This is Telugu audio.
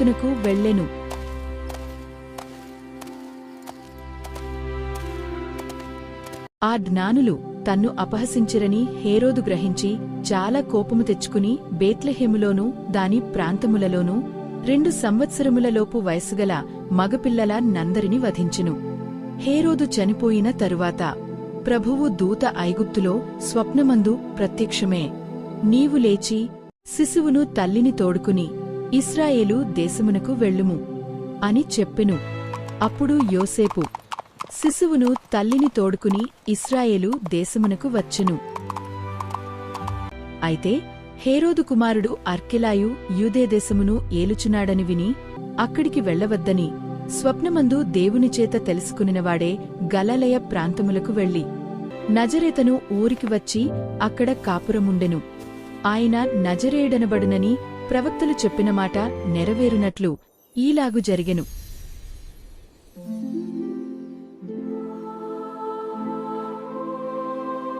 ఎత్తునకు వెళ్ళెను. ఆ జ్ఞానులు తన్ను అపహసించిరని హేరోదు గ్రహించి చాలా కోపము తెచ్చుకుని బేత్లెహెములోనూ దాని ప్రాంతములలోనూ రెండు సంవత్సరములలోపు వయసుగల మగపిల్లల నందరిని వధించెను. హేరోదు చనిపోయిన తరువాత ప్రభువు దూత ఐగుప్తులో స్వప్నమందు ప్రత్యక్షమే. నీవు లేచి శిశువును తల్లిని తోడుకుని ఇస్రాయేలు దేశమునకు వెళ్ళుము అని చెప్పెను. అప్పుడు యోసేపు శిశువును తల్లిని తోడుకుని ఇస్రాయేలు దేశమునకు వచ్చెను. అయితే హేరోదు కుమారుడు అర్కెలాయు యూదేదేశమును ఏలుచున్నాడని విని అక్కడికి వెళ్ళవద్దని స్వప్నమందు దేవునిచేత తెలుసుకునినవాడే గలలయ ప్రాంతములకు వెళ్ళి నజరేతను ఊరికి వచ్చి అక్కడ కాపురముండెను. ఆయన నజరేయుడనబడునని ప్రవక్తలు చెప్పిన మాట నెరవేరునట్లు ఈలాగు జరిగెను.